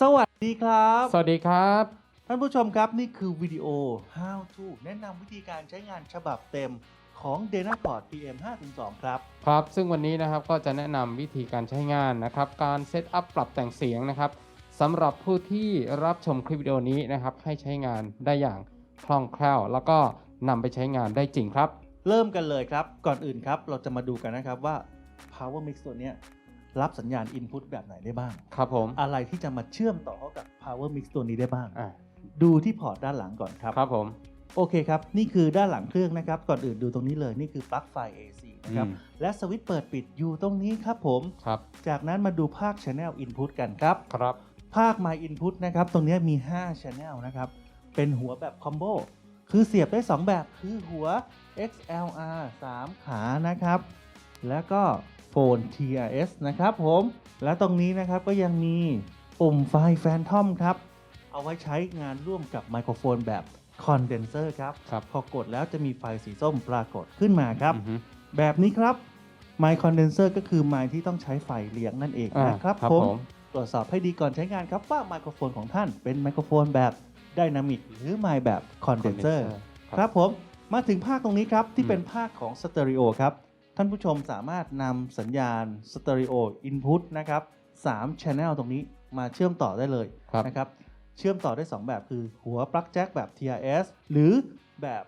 สวัสดีครับ สวัสดีครับ ท่านผู้ชมครับนี่คือวิดีโอ How to แนะนำวิธีการใช้งานฉบับเต็มของ d e n a p o r t PM 5.2 ครับ ครับ ซึ่งวันนี้นะครับก็จะแนะนำวิธีการใช้งานนะครับ การเซตอัพปรับแต่งเสียงนะครับสำหรับผู้ที่รับชมคลิปวิดีโอนี้นะครับ ให้ใช้งานได้อย่างคล่องแคล่ว แล้วก็นำไปใช้งานได้จริงครับ เริ่มกันเลยครับ ก่อนอื่นครับ เราจะมาดูกันนะครับว่า Power Mix ตัวเนี้ย รับสัญญาณ Input แบบไหนได้บ้าง ครับผม อะไรที่จะมาเชื่อมต่อเข้ากับ Power Mix ตัวนี้ได้บ้าง อ่าดูที่พอร์ตด้านหลังก่อนครับ ครับผม โอเคครับ นี่คือด้านหลังเครื่องนะครับ ก่อนอื่นดูตรงนี้เลย นี่คือปลั๊กไฟ AC นะครับ อืม และสวิตช์เปิดปิดอยู่ตรงนี้ครับผม ครับ จากนั้นมาดูภาค Channel Input กันครับ ครับ ภาค My Input นะครับ ตรงนี้มี 5 Channel นะครับ เป็นหัวแบบคอมโบ คือเสียบได้ 2 แบบ คือหัว XLR 3 ขานะครับ แล้วก็ โฟน TRS นะครับผม และตรงนี้นะครับก็ยังมีปุ่มไฟ Phantom ครับ เอาไว้ใช้งานร่วมกับไมโครโฟนแบบคอนเดนเซอร์ครับ ครับ พอกดแล้วจะมีไฟสีส้มปรากฏขึ้นมาครับ อือฮึ แบบนี้ครับไมค์คอนเดนเซอร์ก็คือไมค์ที่ต้องใช้ไฟเลี้ยงนั่นเองอ่านะครับครับผมผม ตรวจสอบให้ดีก่อนใช้งานครับว่าไมโครโฟนของท่านเป็นไมโครโฟนแบบไดนามิกหรือไมค์แบบคอนเดนเซอร์ ครับผมมาถึงภาคตรงนี้ครับ ที่อืมเป็นภาคของสเตอริโอครับ ท่านผู้ชมสามารถนำสัญญาณสเตอริโออินพุตนะครับ3 Channel ตรงนี้มาเชื่อมต่อได้เลยครับ นะครับ เชื่อมต่อได้ 2 แบบคือหัวปลั๊กแจ็คแบบ TRS หรือแบบ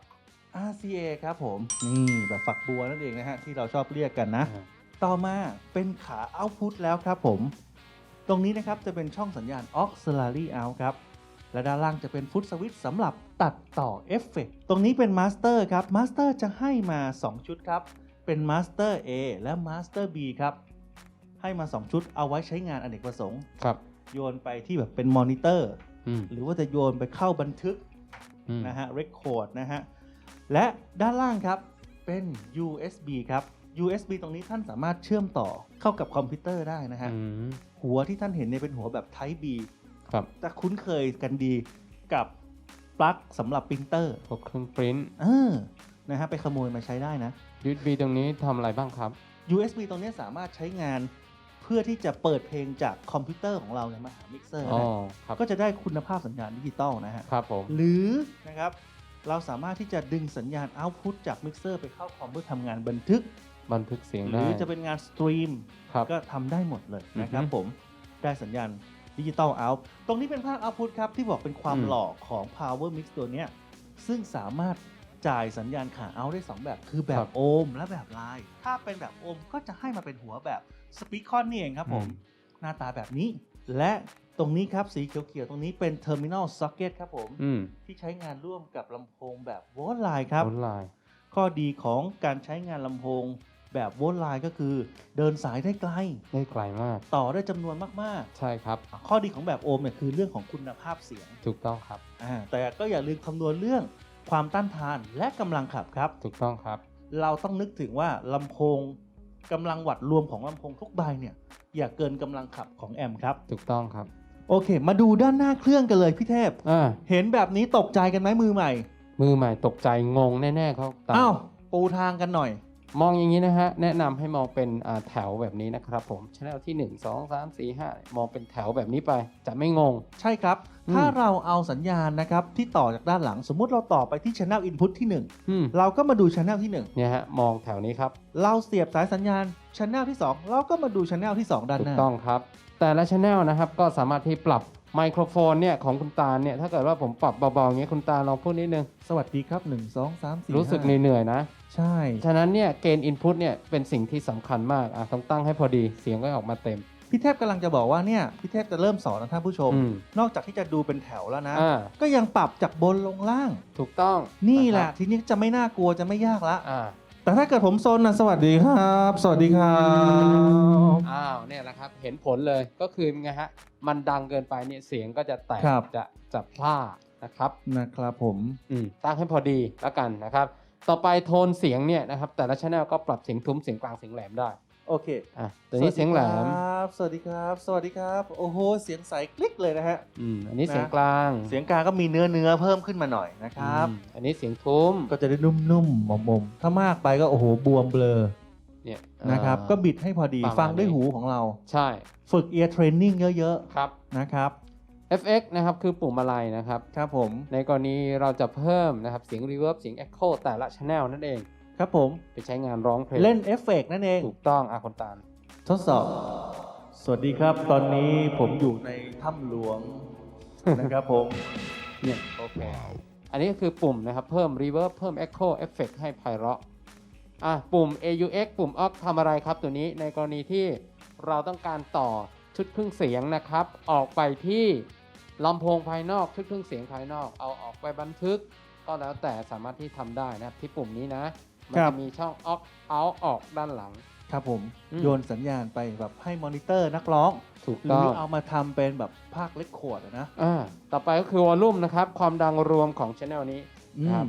RCA ครับผม นี่แบบฝักบัวนั่นเองนะฮะ ที่เราชอบเรียกกันนะ อ่า ต่อมาเป็นขาเอา t พุตแล้วครับผม ตรงนี้นะครับจะเป็นช่องสัญญาณ Auxiliary Out ครับ และด้านล่างจะเป็นฟุตสวิตช์สำหรับตัดต่อเอฟเฟกตรงนี้เป็นมาสเตอร์ครับมาสเตอร์จะให้มา 2 ชุดครับ เป็นมาสเตอร์ A และมาสเตอร์ B ครับ ให้มา 2 ชุดเอาไว้ใช้งานอเนกประสงค์ ครับ โยนไปที่แบบเป็นมอนิเตอร์ อืมหรือว่าจะโยนไปเข้าบันทึกอืมนะฮะเรคคอร์ดนะฮะ และด้านล่างครับเป็น USB ครับ USB ตรงนี้ท่านสามารถเชื่อมต่อเข้ากับคอมพิวเตอร์ได้นะฮะ อืมหัวที่ท่านเห็นเนี่ยเป็นหัวแบบ Type B ครับแต่คุ้นเคยกันดีกับปลั๊กสำหรับปรินเตอร์พวกเครื่องปริ้น เออนะฮะไปขโมยมาใช้ได้นะ USB ตรงนี้ทำอะไรบ้างครับ USB ตรงนี้สามารถใช้งานเพื่อที่จะเปิดเพลงจากคอมพิวเตอร์ของเราเนี่ยมาหามิกเซอร์อ๋อได้ครับ ก็จะได้คุณภาพสัญญาณดิจิตอลนะฮะครับผม หรือนะครับเราสามารถที่จะดึงสัญญาณ Output จากมิกเซอร์ไปเข้าคอมเพื่อทำงานบันทึก บันทึกเสียงหได้ รือจะเป็นงานสตรีมครับก็ทำได้หมดเลยนะครับอือฮึผมได้สัญญาณดิจิตอล out ตรงนี้เป็นภาค Output ครับ ที่บอกเป็นความอืม หล่อของ Power Mix ตัวเนี้ยซึ่งสามารถ จ่ายสัญญาณขา out ได้ 2 แบบ คือแบบโอห์มและแบบไลน์ถ้าเป็นแบบโอห์มก็จะให้มาเป็นหัวแบบสปีคอนนี่เองครับผม หน้าตาแบบนี้ และตรงนี้ครับสีเขียวๆตรงนี้เป็น Terminal Socket ครับผม อืมที่ใช้งานร่วมกับลำโพงแบบโวลต์ไลน์ครับ ออนไลน์ ข้อดีของการใช้งานลำโพงแบบโวลต์ไลน์ก็คือ เดินสายได้ไกล ได้ไกลมาก ต่อได้จำนวนมากใช่ครับ ๆ ข้อดีของแบบโอห์มเนี่ยคือเรื่องของคุณภาพเสียงถูกต้องครับ อ่าแต่ก็อย่าลืมคำนวณเรื่อง ความต้านทานและกำลังขับครับ ถูกต้องครับ เราต้องนึกถึงว่าลำโพงกำลังวัดรวมของลำโพงทุกใบเนี่ย อย่าเกินกำลังขับของแอมป์ครับ ถูกต้องครับโอเค มาดูด้านหน้าเครื่องกันเลยพี่เทพ อ่าเห็นแบบนี้ตกใจกันไหมมือใหม่มือใหม่ตกใจงงแน่ๆเขาตามอ้าวปูทางกันหน่อย มองอย่างนี้นะฮะ แนะนำให้มองเป็นอ่าแถวแบบนี้นะครับผมชแนลที่ 1 2 3 4 5 มองเป็นแถวแบบนี้ไป จะไม่งง ใช่ครับอืมถ้าเราเอาสัญญาณนะครับ ที่ต่อจากด้านหลัง สมมุติเราต่อไปที่ Channel Input ที่อืม1เราก็มาดู Channel ที่เนี่ยฮะ มองแถวนี้ครับ1เราเสียบสายสัญญาณ Channel ที่ 2 เราก็มาดู Channel ที่ 2 ด้านถูหกน้าต้องครับ แต่ละชแนลนะครับ ก็สามารถที่ปรับ ไมโครโฟนเนี่ยของคุณตาลเนี่ยถ้าเกิดว่าผมปรับเบาๆอย่างเงี้ยคุณตาลลองพูดนิดนึง สวัสดีครับ 1 2 3 4รู้สึก5เหนื่อยๆนะ ใช่ ฉะนั้นเนี่ยเกณฑ์อินพุตเนี่ยเป็นสิ่งที่สำคัญมากอะต้องตั้งให้พอดีเสียงก็ออกมาเต็ม พี่เทพกำลังจะบอกว่าเนี่ยพี่เทพจะเริ่มสอนนะท่านผู้ชม อืม นอกจากที่จะดูเป็นแถวแล้วนะ อ่าก็ยังปรับจากบนลงล่าง ถูกต้องนี่แหละครับทีนี้จะไม่น่ากลัวจะไม่ยากละ อ่า แต่ถ้าเกิดผมโซนนะสวัสดีครับ สวัสดีครับอ้าวเนี่ยแหละครับเห็นผลเลยก็คือไงฮะมันดังเกินไปเนี่ยเสียงก็จะแตกครับจะจะพลาดนะครับนะครับผมอืมตั้งให้พอดีแล้วกันนะครับ ต่อไปโทนเสียงเนี่ยนะครับแต่ละชแนลก็ปรับเสียงทุ้มเสียงกลางเสียงแหลมได้ โอเคอะตัวนี้เสียงแหลมสวัสดีครับ สวัสดีครับ โอ้โห เสียงใสคลิกเลยนะฮะอืมอันนี้นะเสียงกลาง เสียงกลางก็มีเนื้อเนื้อเพิ่มขึ้นมาหน่อยนะครับอืมอันนี้เสียงทุ้ม ก็จะได้นุ่มๆหมอมๆถ้ามากไปก็โอ้โหบวมเบลอเนี่ยนะครับอ่าก็บิดให้พอดีประมาณฟังด้วยนี้หูของเรา ใช่ ฝึก ear training เยอะครับๆนะครับ FX นะครับคือปุ่มอะไรนะครับ ครับผม ในกรณีเราจะเพิ่มนะครับเสียง reverb เสียง echo แต่ละ channel นั่นเอง ครับผม ไปใช้งานร้องเพลงเล่นเอฟเฟกต์นั่นเอง ถูกต้องอาคนตาล ทดสอบ สวัสดีครับ ตอนนี้ผมอยู่ในถ้ำหลวง นะครับผม เนี่ยโอเค อันนี้ก็คือปุ่มนะครับ เพิ่ม reverb เพิ่ม echo effect ให้ไพเราะอะปุ่ม AUX ปุ่ม aux ทำอะไรครับตัวนี้ในกรณีที่เราต้องการต่อชุดเครื่องเสียงนะครับ ออกไปที่ลำโพงภายนอกชุดเครื่องเสียงภายนอก เอาออกไปบันทึก ก็แล้วแต่สามารถที่ทำได้นะครับที่ปุ่มนี้นะ มันครัจะบมีช่อง aux out ออกด้านหลัง ครับผมอืม โยนสัญญาณไปแบบให้มอนิเตอร์นักร้อง ถูกหรืต้อง อเอามาทำเป็นแบบภาคเล็กขวดอะนะอ่าต่อไปก็คือวอลลุ่มนะครับ ความดังรวมของ channel นี้อืครับม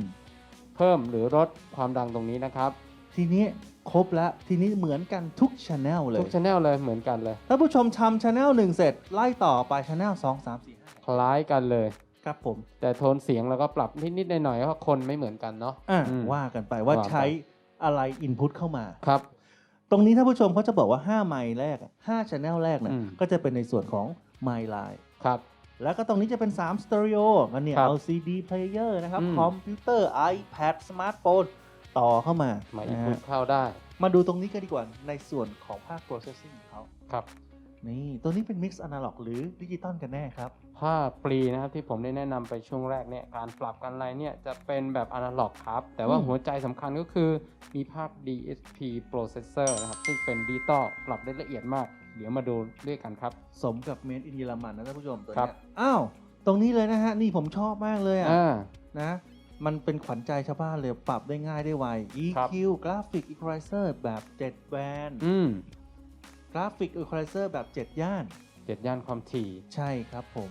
เพิ่มหรือลดความดังตรงนี้นะครับ ทีนี้ครบแล้วทีนี้เหมือนกันทุกช anel เลยทุกช anel เลยเหมือนกันเลย ถ้าผู้ชมทำช anel หนึ่งเสร็จไล่ต่อไปช anel สองสามสี่ห้าคล้ายกันเลย ครับผม แต่โทนเสียงเราก็ปรับนิดๆหน่อยๆเพราะคนไม่เหมือนกันเนาะ อะอืมว่ากันไปว่าว่าไป ใช้อะไรอินพุตเข้ามา ครับ ตรงนี้ถ้าผู้ชมเขาจะบอกว่า 5 ไมล์แรกอะ5 channel แรกนะอืม ก็จะเป็นในส่วนของไมล์ไลน์ครับ แล้วก็ตรงนี้จะเป็น 3 สเตอริโอกันเนี่ยครับเอา CD player นะครับ อืม คอมพิวเตอร์ iPad สมาร์ทโฟนต่อเข้ามามาอินนะพุฮะตเข้าได้มาดูตรงนี้กันดีกว่าในส่วนของภาค processing ของเขา ครับ นี่ตัวนี้เป็น mix analog หรือดิจิตอลกันแน่ครับภาคปรีนะครับที่ผมได้แนะนำไปช่วงแรกเนี่ยการปรับกันอะไรเนี่ยจะเป็นแบบอนาล็อกครับ แต่ว่าอืม หัวใจสำคัญก็คือมีภาค DSP processor นะครับซึ่งเป็นดิจิตอลปรับได้ละเอียดมาก เดี๋ยวมาดูด้วยกันครับ สมกับเมนอินเยอรมันนะท่านผู้ชมตัวครัเนี้บ ยอ้าวตรงนี้เลยนะฮะนี่ผมชอบมากเลยอะอ่า นะ มันเป็นขวัญใจชาวบ้านเลยปรับได้ง่ายได้ไว ครับ EQ Graphic Equalizer แบบ 7 แบน อืม Graphic Equalizer แบบ 7 ย่าน เจ็ดย่านความถี่ ใช่ครับผม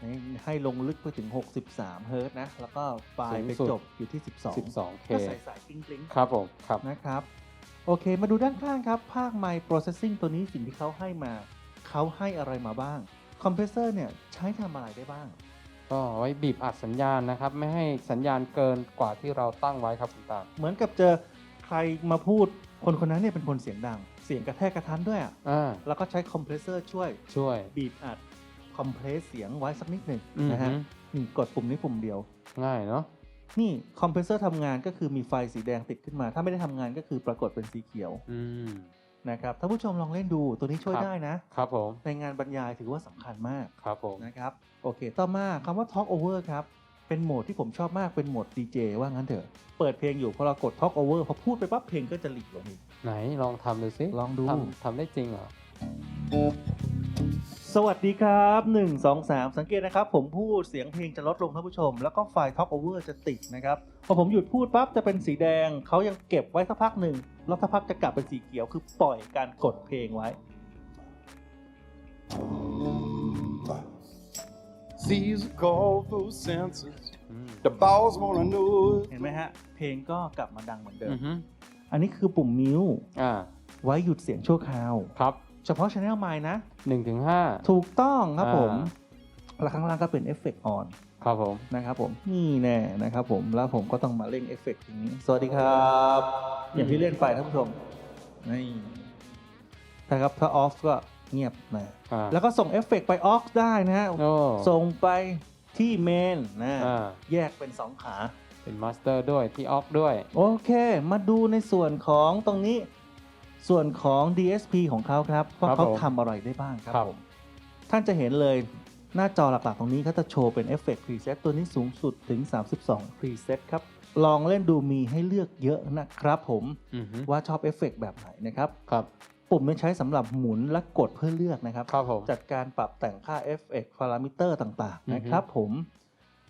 ให้ให้ลงลึกไปถึง 63 เฮิร์ตซ์นะ แล้วก็ไฟล์ไปสูงสุด จบอยู่ที่ 12 12K ก็ใส่สายปิ้งปลิงครับผมครับนะครับ โอเคมาดูด้านข้างครับ ภาค My Processing ตัวนี้สิ่งที่เขาให้มา เขาให้อะไรมาบ้าง คอมเพรสเซอร์เนี่ยใช้ทำอะไรได้บ้าง ก็ไว้บีบอัดสัญญาณนะครับ ไม่ให้สัญญาณเกินกว่าที่เราตั้งไว้ครับคุณตาลเหมือนกับเจอใครมาพูดคนคนนั้นเนี่ยเป็นคนเสียงดัง เสียงกระแทกกระทันด้วยอะอ่าแล้วก็ใช้คอมเพรสเซอร์ช่วยช่วย บีบอัดคอมเพรสเสียงไว้สักนิดหนึ่งอืม นะฮะนี่กดปุ่มนี้ปุ่มเดียว ง่ายเนาะนี่คอมเพรสเซอร์ทำงานก็คือมีไฟสีแดงติดขึ้นมา ถ้าไม่ได้ทำงานก็คือปรากฏเป็นสีเขียวอืม นะครับถ้าผู้ชมลองเล่นดูตัวนี้ช่วยครับ ได้นะ ครับผมในงานบรรยายถือว่าสำคัญมากครับผมนะครับ โอเค ต่อมาคำว่า Talk Over ครับ เป็นโหมดที่ผมชอบมากเป็นโหมด DJ ว่างั้นเถอะ เปิดเพลงอยู่พอเรากด Talk Over พอพูดไปปั๊บเพลงก็จะหลีกลงอีก ไหนลองทำดูสิลองดู ทำทำได้จริงเหรอ สวัสดีครับ 1 2 3 สังเกตนะครับ ผมพูดเสียงเพลงจะลดลงท่านผู้ชม แล้วก็ไฟล์ Talk Over จะติดนะครับ พอผมหยุดพูดปั๊บจะเป็นสีแดง เขายังเก็บไว้สักพักหนึ่ง แล้วสักพักจะกลับเป็นสีเขียวคือปล่อยการกดเพลงไว้ These are those senses. อืม The balls wanna know เห็นไหมฮะ เพลงก็กลับมาดังเหมือนเดิม อือฮึอั นนี้คือปุ่มมิวอ่าไว้หยุดเสียงชั่วคราว ครับเฉพาะ Channel ไมนะ หนึ่งถึงห้า ถูกต้องครับผมอ่แล้วข้างล่างก็เป็นเอฟเฟกต์ออนครับผม นะครับผม นี่แน่นะครับผม แล้วผมก็ต้องมาเล่นเอฟเฟกต์อย่างนี้ สวัสดีครับ อย่างที่เล่นไปท่านผู้ชม นี่นะครับถ้าออฟก็เงียบนะ อ่า แล้วก็ส่งเอฟเฟกต์ไปออฟได้นะฮะ โอ้ ส่งไปที่เมนนะ อ่า แยกเป็น2ขา เป็นมาสเตอร์ด้วยที่ออฟด้วย โอเค มาดูในส่วนของตรงนี้ส่วนของ DSP ของเขาครับว่าครับเขาผมทำอะไรได้บ้างครับครับผม ท่านจะเห็นเลยหน้าจอหลักๆ ตรงนี้เขาจะโชว์เป็นเอฟเฟกต์พรีเซตตัวนี้สูงสุดถึง 32พรีเซตครับ ลองเล่นดูมีให้เลือกเยอะนะครับผมอือฮึว่าชอบเอฟเฟกต์แบบไหนนะครับครับปุ่มนี้ใช้สำหรับหมุนและกดเพื่อเลือกนะครับครับผมจัดการปรับแต่งค่าเอฟเฟกต์พารามิเตอร์ต่างๆอือฮึนะครับผม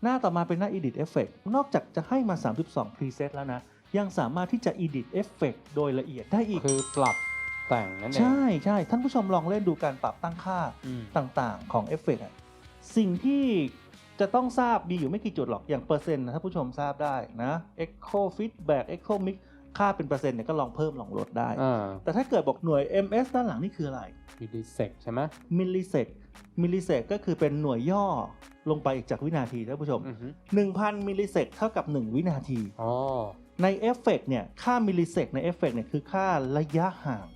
หน้าต่อมาเป็นหน้า Edit Effect นอกจากจะให้มา 32 preset แล้วนะ ยังสามารถที่จะ Edit Effect โดยละเอียดได้อีก คือปรับแต่งนั่นเอง ใช่ใช่ท่านผู้ชมลองเล่นดูการปรับตั้งค่าอืม ต่างๆของเอฟเฟกต์อะสิ่งที่จะต้องทราบมีอยู่ไม่กี่จุดหรอก อย่างเปอร์เซ็นต์นะท่านผู้ชมทราบได้นะ Echo Feedback Echo Mix ค่าเป็นเปอร์เซ็นต์เนี่ยก็ลองเพิ่มลองลดได้ อ่าแต่ถ้าเกิดบอกหน่วย ms ด้านหลังนี่คืออะไรวิดีเซกใช่ไหมมิลลิเซก มิลลิเซกก็คือเป็นหน่วยย่อลงไปอีกจากวินาทีท่านผู้ชมอือฮึ1,000 มิลลิเซกเท่ากับ 1 วินาทีอ๋อในเอฟเฟกต์เนี่ยค่ามิลลิเซกในเอฟเฟกต์เนี่ยคือค่าระยะห่าง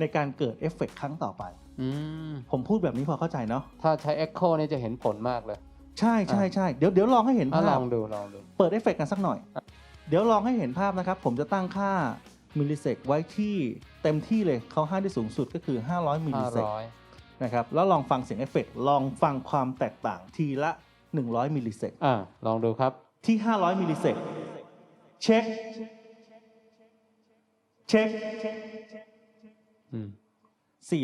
ในการเกิดเอฟเฟกต์ครั้งต่อไปอืมผมพูดแบบนี้พอเข้าใจเนาะถ้าใช้ Echo เนี่ยจะเห็นผลมากเลย ใช่ใช่ใช่เดี๋ยวเดี๋ยวลองให้เห็นอะภาลพองดูลองดูเปิดเอฟเฟกต์กันสักหน่อย เดี๋ยวลองให้เห็นภาพนะครับ ผมจะตั้งค่ามิลลิเซกไว้ที่เต็มที่เลยเขาให้ได้สูงสุดก็คือ 500 มิลลิเซก500 นะครับแล้วลองฟังเสียงเอฟเฟกต์ลองฟังความแตกต่างทีละ 100 มิลลิเซกอ่าลองดูครับที่ 500 มิลลิเซกเช็ค เช็คอืม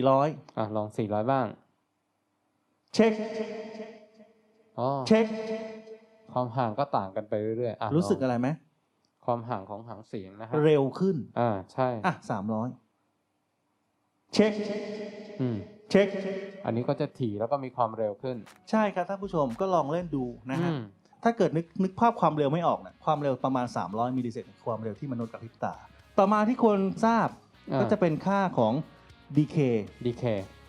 400อะลอง 400 บ้าง เช็คอ๋อเช็คความห่างก็ต่างกันไปเรื่อยๆอะรู้สึกลองอะไรไหมความห่างของหางเสียงนะครับเร็วขึ้น อ่าใช่ อะ300เช็ค อืม เช็ค อันนี้ก็จะถี่แล้วก็มีความเร็วขึ้น ใช่ครับท่านผู้ชมก็ลองเล่นดูนะฮะ อืมถ้าเกิดนึกนึกภาพความเร็วไม่ออกนะความเร็วประมาณ 300มิลลิเซกความเร็วที่มนุษย์กับพริบตา ต่อมาที่ควรทราบอ่า ก็จะเป็นค่าของ decay ดีเค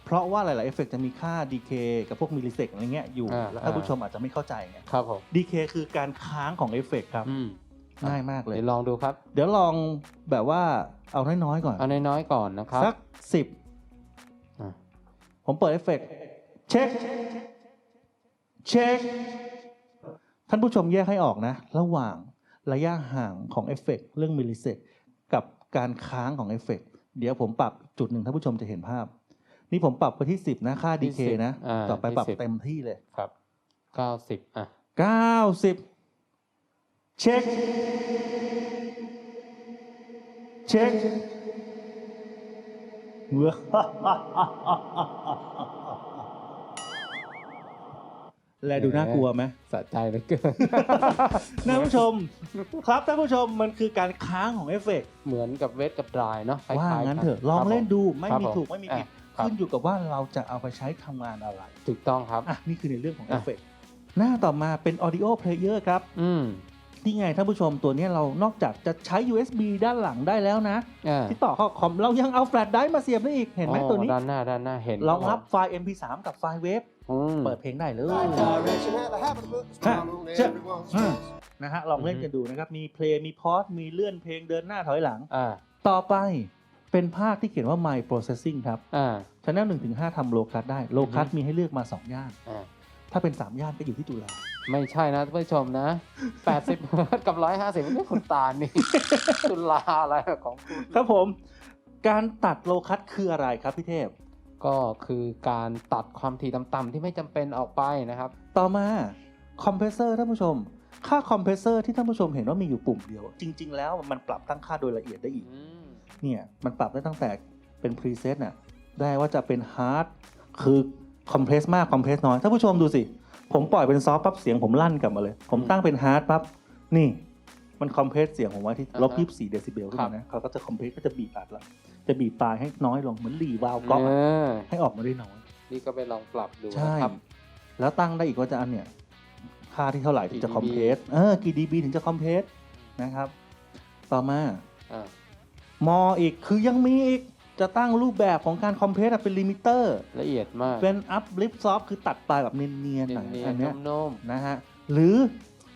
เพราะว่าหลาย ๆ เอฟเฟกจะมีค่า decay กับพวกมิลลิเซกอะไรเงี้ยอยู่อ่า แล้วท่านอ่าผู้ชมอาจจะไม่เข้าใจไง ครับผม decay คือการค้างของเอฟเฟกครับ อืมง่ายมากเลย เดี๋ยวลองดูครับ เดี๋ยวลองแบบว่าเอาน้อย ๆ ก่อน เอาน้อยๆก่อนนะครับ สักสิบอะ ผมเปิดเอฟเฟกต์เช็ค เช็ค ท่านผู้ชมแยกให้ออกนะ ระหว่างระยะห่างของเอฟเฟกต์เรื่องมิลลิเซกกับการค้างของเอฟเฟกต์เดี๋ยวผมปรับจุดหนึ่งท่านผู้ชมจะเห็นภาพ นี่ผมปรับไปที่ 10 นะ ค่าที่ DK 10นะ อ่าต่อไปที่ปรับ10เต็มที่เลย ครับเก้าสิบอะ90 เช็ค เช็คเว้อ แลดูน่ากลัวไหมสะใจเหลือเกินท่านผู้ชม ครับท่านผู้ชมมันคือการค้างของเอฟเฟกต์เหมือนกับเวทกับดรายเนาะคล้ยๆว่างั้นเถอะกัลองเล่นครับดูไม่ครับมีผมถูกไม่มีผิดอะครับขึ้นอยู่กับว่าเราจะเอาไปใช้ทำงานอะไร ถูกต้องครับ อะ นี่คือในเรื่องของเออะฟเฟกต์หน้าต่อมาเป็น Audio Player ครับ อืม นี่ไงท่านผู้ชมตัวนี้เรานอกจากจะใช้ USB ด้านหลังได้แล้วนะ อ่าที่ต่อเข้าคอมเรายังเอาแฟลชไดรฟ์มาเสียบได้อีกเห็นไหมอ๋อตัวนี้ ด้านหน้าด้านหน้าเห็นรองรับคไฟล์ MP3 กับไฟล์เวฟผมอืม เปิดเพลงได้เลย Direction have a habit of looking strong on Huh. everyone's Huh. face. นะฮะลองเล่นกันดูนะครับ มีเพลงมีพอสมีเลื่อนเพลงเดินหน้าถอยหลัง อ่า ต่อไปเป็นภาคที่เขียนว่า My Processing ครับอ่า Channel 1ถึง5ทำโลคัสได้โลคัสมีให้เลือกมา2ย่านอ่า ถ้าเป็น3ย่านก็อยู่ที่จุฬาไม่ใช่นะท่านผู้ชมนะ 80เฮิร์ตซ์กับ 150ไม่ใช่คุณตาลนี่ตุลาอะไรของคุณ ครับผม การตัดโลคัสคืออะไรครับพี่เทพ ก็คือการตัดความถี่ต่ำๆที่ไม่จำเป็นออกไปนะครับ ต่อมาคอมเพรสเซอร์ท่านผู้ชม ค่าคอมเพรสเซอร์ที่ท่านผู้ชมเห็นว่ามีอยู่ปุ่มเดียว จริง ๆ แล้วมันปรับตั้งค่าโดยละเอียดได้อีกอืมเนี่ยมันปรับได้ตั้งแต่เป็นพรีเซตน่ะได้ว่าจะเป็นฮาร์ดคือ คอมเพรสมากคอมเพรสน้อยท่านผู้ชมดูสิ ผมปล่อยเป็นซอฟต์ปั๊บเสียงผมลั่นกลับมาเลย ผมตั้งเป็นฮาร์ดปั๊บนี่ มันคอมเพรสเสียงผมไว้ที่ลบยี่สิบสี่เดซิเบลขึ้นมานะเขาก็จะคอมเพรสก็จะบีบอัดละจะบีบปลายให้น้อยลงเหมือนรีวาลก๊อกเออะอให้ออกมาได้น้อยนี่ก็ไปลองปรับดูใช่นะครับแล้วตั้งได้อีกว่าจะอันเนี่ยค่าที่เท่าไหร่ถึงจะกี่คอมเพรสเออกี่ dB ถึงจะคอมเพรสนะครับ ต่อมาอ่ามออีกคือยังมีอีก จะตั้งรูปแบบของการคอมเพรสเป็นลิมิเตอร์ละเอียดมากเป็นอัพลิฟซอฟคือตัดปลายแบบเนียนๆหน่อยเนียอันนเนี้ยๆนุ่มนะฮะหรือ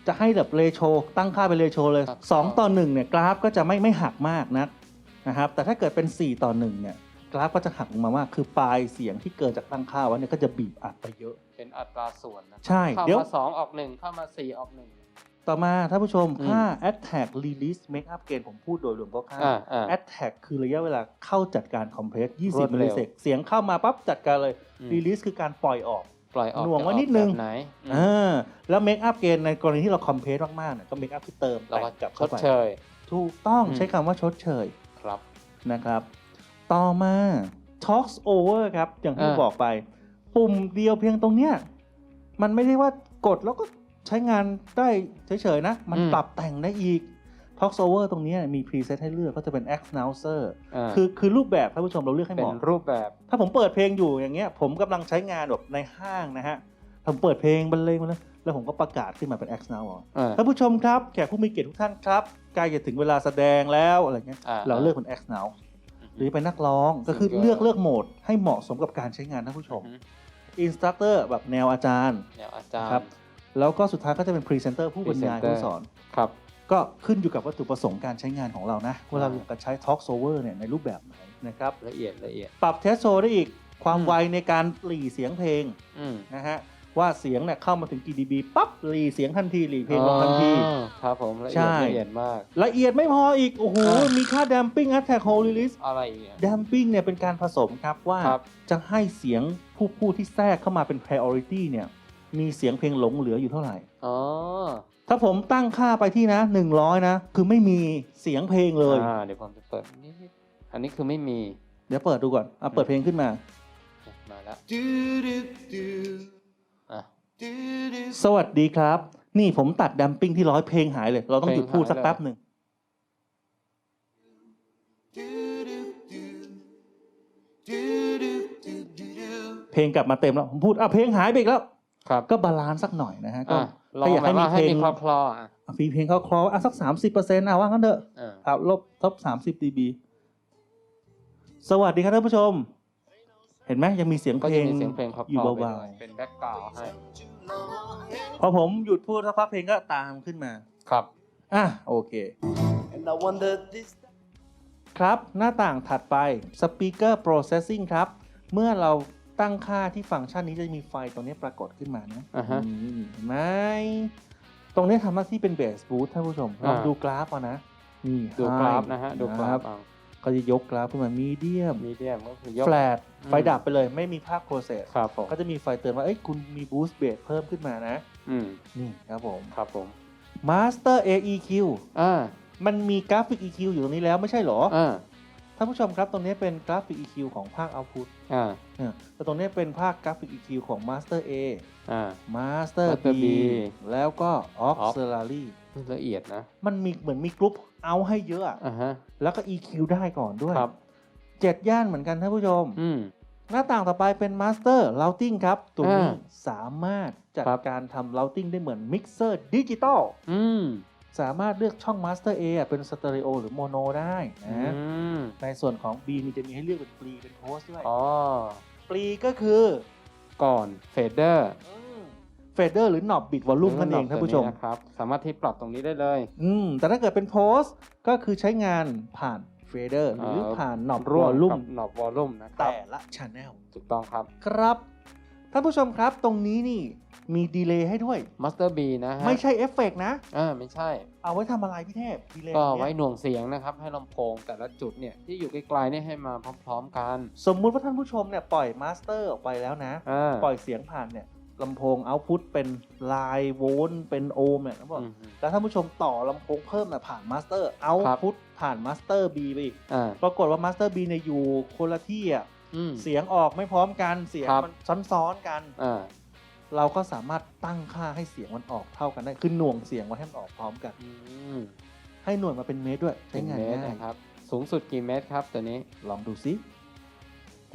จะให้แบบเรโชตั้งค่าเป็นเรโชเลยครับ2ต่อ1เนี่ยกราฟก็จะไม่ไม่หักมากนักนะครับแต่ถ้าเกิดเป็น 4 ต่อ1เนี่ยกราฟก็จะหักลงมามาก คือปลายเสียงที่เกิดจากตั้งค่าไว้เนี่ยก็จะบีบอัดไปเยอะๆเป็นอัตราส่วนนะใช่เข้าเดี๋ยวมาสองออกหนึ่งเข้ามาสี่ออกหนึ่ง ต่อมาท่านผู้ชมอืมค่า attack release makeup gain ผมพูดโดยรวมก็ค่า อ่าอ่า attack คือระยะเวลาเข้าจัดการ compress รวด20มิลเร็ลิวเซกเสียงเข้ามาปั๊บจัดการเลย อืม release คือการปล่อยออก ปล่อยออกหน่วงไว้จะออกนิดนึงแบบไหนอืมอ่าแล้ว make up gain ในกรณีที่เรา compress มากๆเนี่ยก็ make up คือเติมเราก็แต่งกลับชเข้าดไปเชย ถูกต้องอืม ใช้คำว่าชดเชย ครับ นะครับ ต่อมา talk over ครับ อย่างที่อ่า บอกไป ปุ่มเดียวเพียงตรงเนี้ย มันไม่ได้ว่ากดแล้วก็ ใช้งานได้เฉยๆนะ มันปรับแต่งได้อีก talk over ตรงเนี้ยมี preset ให้เลือกก็จะเป็น X announcer อ่าคือคือรูปแบบท่านผู้ชมเราเลือกให้เป็เหนมาะ รูปแบบ ถ้าผมเปิดเพลงอยู่อย่างเงี้ย ผมกำลังใช้งานแบบในห้างนะฮะผมเปิดเพลงบรรเลงมาแล้วแล้วผมก็ประกาศขึ้นมาเป็น X now อ่า ท่านผู้ชมครับแขกผู้มีเกียรติทุกท่านครับใกล้จะถึงเวลาแสดงแล้วอะไรเงี้ยอ่า เราเลือกเป็น X now หรือเป็นนักร้องก็คือ Singer เลือกเลือกโหมดให้เหมาะสมกับการใช้งานท่านผู้ชมอือฮึอินสตรัคเตอร์แบบแนวอาจารย์เนี่ยอาจารย์ ครับ แล้วก็สุดท้ายก็จะเป็นพรีเซนเตอร์ผู้บรรยาย Presenter ผู้สอน ครับ ก็ขึ้นอยู่กับวัตถุประสงค์การใช้งานของเรานะว่าเราอ่าอยากจะใช้ Talk Over เนี่ยในรูปแบบไหนนะครับละเอียดละเอียด ปรับเทสโซได้อีกความอืม ไวในการหลีเสียงเพลงอืมนะฮะว่าเสียงเนี่ยเข้ามาถึงกี่ dB ปั๊บหลีเสียงทันทีหลีเพลงลงทันที อ๋อครับผมละใช่เอียดละเอียดมาก ละเอียดไม่พออีก โอ้โห อ่ามี มีค่า damping attack hole release อะไรอีกอะ damping เนี่ยเป็นการผสมครับว่าครับ จะให้เสียงผู้พูดที่แทรกเข้ามาเป็น priority เนี่ย มีเสียงเพลงหลงเหลืออยู่เท่าไหร่ อ๋อถ้าผมตั้งค่าไปที่นะ100นะ คือไม่มีเสียงเพลงเลย อ่าเดี๋ยวผมจะเปิดนิดๆอันนี้คือไม่มีเดี๋ยวเปิดดูก่อนเอาเปิดเพลงขึ้นมา มาแล้ว Do do do อะ do do. สวัสดีครับ นี่ผมตัด damping ที่ร้อยเพลงหายเลย เราต้องหยุดพูดสักแป๊บหนึ่ง Do do do do do do do do. เพลงกลับมาเต็มแล้วผมพูดอะเพลงหายไปอีกแล้ว ครับก็บาลานซ์สักหน่อยนะฮะก็อะลอถ้างอยากแบให้บมีว่าเพให้ลงมีคลอคลอๆอะฟีเพลงเขาคลออะสัก30%อะว่างั้นเถอะอ่าครับลบทบ30 dB สวัสดีครับท่านผู้ชม เห็นไหมยังมีเสียงก็เพลจะงมีเสียงเพลงคลออยู่ๆไปเบาด้วยเป็นแบ็กกราวด์ให้ Too long. ๆพอผมหยุดพูดสักพักเพลงก็ตามขึ้นมาครับอะโอเค And I wonder this. ครับหน้าต่างถัดไป Speaker Processing ครับ เมื่อเรา ตั้งค่าที่ฟังก์ชันนี้จะมีไฟตรงนี้ปรากฏขึ้นมานะอ่าฮะ นี่เห็นไหมตรงนี้ทำหน้าที่เป็นเบสบูทท่านผู้ชมลองอ่า ดูกราฟเอานะนี่ดูกราฟ high นะฮะ ดูกราฟคเอาบเขาจะยกกราฟขึ้นมามีเดียมมีเดียมก็คือยก แฟลตอืม ไฟดับไปเลยไม่มีภาคโปรเซสครับผมก็จะมีไฟเตือนว่าเอ้ยคุณมีบูสต์เบสเพิ่มขึ้นมานะ อืมนี่ครับผม ครับผม Master AEQ อ่ามันมีกราฟิก EQ อยู่ตรงนี้แล้วไม่ใช่เหรอ อ่า ท่านผู้ชมครับตรงนี้เป็นกราฟิก EQ ของภาค Output อ่าเนี่ยแต่ตรงนี้เป็นภาคกราฟิก EQ ของ Master A อ่า Master Master B B แล้วก็ Auxiliary ละเอียดนะมันมีเหมือนมีกรุ๊ปเอาให้เยอะอะอ่าฮะ แล้วก็ EQ ได้ก่อนด้วยครับ เจ็ดย่านเหมือนกันท่านผู้ชม อืม หน้าต่างต่อไปเป็น Master Routing ครับตัวนี้อ่าสามารถจัดครับ การทำ Routing ได้เหมือน Mixer Digital อืม สามารถเลือกช่อง Master A อะเป็นสเตอริโอหรือโมโนได้นะอืมในส่วนของ B นี่จะมีให้เลือกเป็นปลีเป็นโพสด้วยอ๋อปลีก็คือก่อนเฟดเดอร์เฟเดอร์หรือหนอบบิดวอลลุ่มนั่นเองท่านผู้ชม นะครับ สามารถที่ปรับตรงนี้ได้เลย อืมแต่ถ้าเกิดเป็นโพสก็คือใช้งานผ่านเฟเดอร์หรือเอ่อ ผ่านหนอบร่ววอมลลุ่มกับหนอบวอลลุ่มนะครับ แต่ละช n แนลถูกต้องครับ ครับ ท่านผู้ชมครับตรงนี้นี่มีดีเลย์ให้ด้วย Master B นะฮะไม่ใช่เอฟเฟกต์นะ อ่าไม่ใช่ เอาไว้ทำอะไรพี่เทพดีเลย์ก็เนี่ยไว้หน่วงเสียงนะครับ ให้ลำโพงแต่ละจุดเนี่ยที่อยู่ไกลๆเนี่ยให้มาพร้อมๆกันสมมุติว่าท่านผู้ชมเนี่ยปล่อยมาสเตอร์ออกไปแล้วนะ อ่าปล่อยเสียงผ่านเนี่ยลำโพงเอาพุตเป็นลายโวลต์เป็นโอห์มเนี่ยนะบอกอืม แล้วท่านผู้ชมต่อลำโพงเพิ่มนะผ่านมาสเตอร์เอาครับ พุตผ่านมาสเตอร์บีไปอีก อ่า ปรากฏว่ามาสเตอร์บีเนี่ยอยู่คนละที่อะ อืม เสียงออกไม่พร้อมกันเสียงครับ มันซ้อนๆกัน อ่าเราก็สามารถตั้งค่าให้เสียงมันออกเท่ากันได้คือหน่วงเสียงไว้ให้มันออกพร้อมกัน อืมให้หน่วยมาเป็นเมตรด้วยใช้เป็นงานเมตรง่ายนะครับ สูงสุดกี่เมตรครับตัวนี้ ลองดูซิ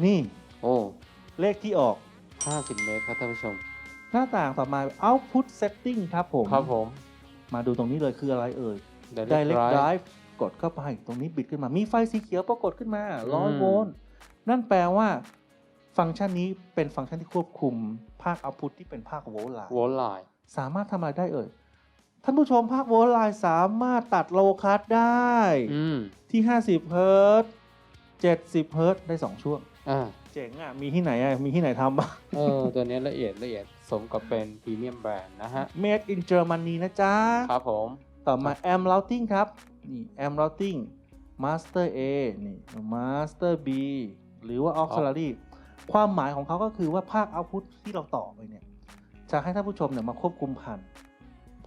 นี่โอ้เลขที่ออก50 เมตรครับท่านผู้ชม หน้าต่างต่อมา output setting ครับผม ครับผม มาดูตรงนี้เลยคืออะไรเอ่ย Direct direct Drive drive กดเข้าไปตรงนี้บิดขึ้นมา มีไฟสีเขียวปรากฏขึ้นมา อืม 100 โวลต์ นั่นแปลว่าฟังก์ชันนี้เป็นฟังก์ชันที่ควบคุมภาค output ที่เป็นภาคโวลต์ไลน์โวลต์ไลน์สามารถทำอะไรได้เอ่ย ท่านผู้ชมภาคโวลต์ไลน์สามารถตัดโลคัสได้อืมที่ 50เฮิรตซ์70เฮิรตซ์ได้ 2 ช่วงอ่าเจ๋งอะ มีที่ไหนอะ มีที่ไหนทำบ้างเออ ตัวนี้ละเอียดละเอียดสมกับเป็นพรีเมียมแบรนด์นะฮะ Made in Germany นะจ๊ะ ครับผม ต่อมา Am Routing ครับ นี่ Am Routing Master A นี่ Master B หรือว่า Auxiliary ความหมายของเขาก็คือว่าภาค Output ที่เราต่อไปเนี่ย จะให้ท่านผู้ชมเนี่ยมาควบคุมผ่าน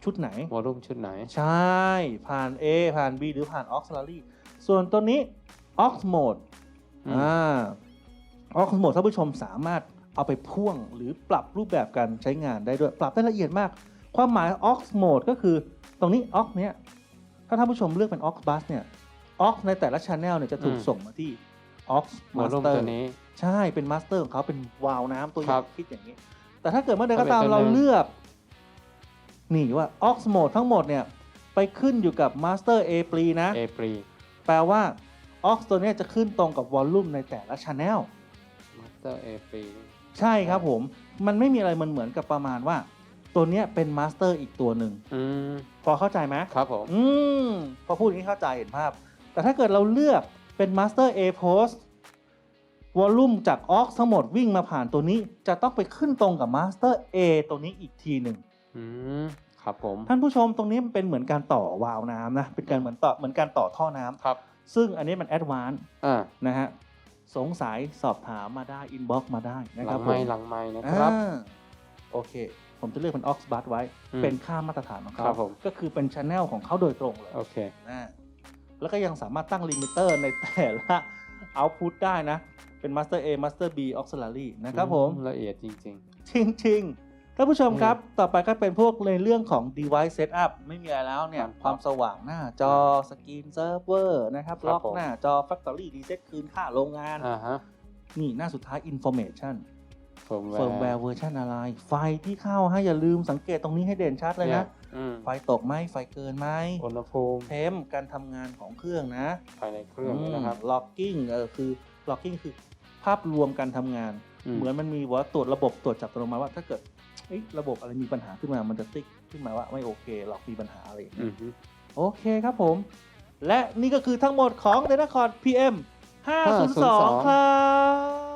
ชุดไหน วอลลุ่มชุดไหน ใช่ ผ่าน A ผ่าน B หรือผ่าน Auxiliary ส่วนตัวนี้ Aux Mode อืม อ่า Aux Mode ท่านผู้ชมสามารถเอาไปพ่วงหรือปรับรูปแบบการใช้งานได้ด้วย ปรับได้ละเอียดมาก ความหมาย Aux Mode ก็คือตรงนี้ Aux เนี้ยถ้าท่านผู้ชมเลือกเป็น Aux Bus เนี่ย Aux ในแต่ละ Channel เนี่ยจะถูกส่งมาที่ Aux วอลลุ่ม Master ตัวนี้ ใช่เป็น Master ของเขาเป็นวาล์วน้ำตัวใหครัญ่บคิดอย่างนี้ แต่ถ้าเกิดเมื่อใดก็ตามก็เป็นตัวเราหนึ่ง เลือกนี่ว่า Aux Mode ทั้งหมดเนี่ย ไปขึ้นอยู่กับ Master A ปรีนะ เอปรีแปลว่า Aux ตัวเนี้ยจะขึ้นตรงกับวอลลุ่มในแต่ละ Channel มาสเตอร์เอปรีใช่ครับผม มันไม่มีอะไรมันเหมือนกับประมาณว่า ตัวเนี้ยเป็นมาสเตอร์อีกตัวหนึ่ง อืมพอเข้าใจไหม ครับผม อืม พอพูดอย่างนี้เข้าใจเห็นภาพ แต่ถ้าเกิดเราเลือก เป็น Master A Post วอลลุ่มจากออกทั้งหมดวิ่งมาผ่านตัวนี้ จะต้องไปขึ้นตรงกับมาสเตอร์ A ตัวนี้อีกทีหนึ่งอืมครับผมท่านผู้ชมตรงนี้มันเป็นเหมือนการต่อวาล์วน้ำนะเป็นการเหมือนต่อเหมือนการต่อท่อน้ำครับ ซึ่งอันนี้มันแอดวานอ่านะฮะสงสัยสอบถามมาได้อินบ็อกมาได้นะหคลัรับงผไม้มหลังไม้นะครับ อ่าโอเค ผมจะเลือกเป็นออกซ์บัตไว้ อืมเป็นค่ามาตรฐานของครัเขาบผม ก็คือเป็นช anel ของเขาโดยตรงเลยโอเค นะ แล้วก็ยังสามารถตั้งลิมิเตอร์ในแต่ละ output ได้นะ เป็น master A master B auxiliary นะครับผม ละเอียดจริง จริงๆท่านผู้ชมครับ ต่อไปก็เป็นพวกในเรื่องของ device setup ไม่มีอะไรแล้วเนี่ย ครับความสว่างหน้าจอสกรีนเซิร์ฟเวอร์นะครับ ครับล็อกผม หน้าจอ factory reset คืนค่าโรงงาน ๆอ่าฮะนี่หน้าสุดท้าย information เฟิร์มแว firmware ร์เวอร์ชันอะไร ไฟที่เข้าให้อย่าลืมสังเกตตรงนี้ให้เด่นชัดเลยนะ อืมไฟตกไหมไฟเกินไหมอุณหภูมิเทมการทำงานของเครื่องนะภายในเครื่องเลยนะครับ ล็อกกิ้งเออคือล็อกกิ้งคือภาพรวมการทำงาน อืม เหมือนมันมีว่าตรวจระบบตรวจจับอัตโนมัติว่าถ้าเกิดเอ๊ะระบบอะไรมีปัญหาขึ้นมามันจะติ๊กขึ้นมาว่าไม่โอเคหรอกมีปัญหาอะไรอย่างเงี้อืยอฮึ โอเคครับผม และนี่ก็คือทั้งหมดของ d e n a c o r d PM 502 ครับ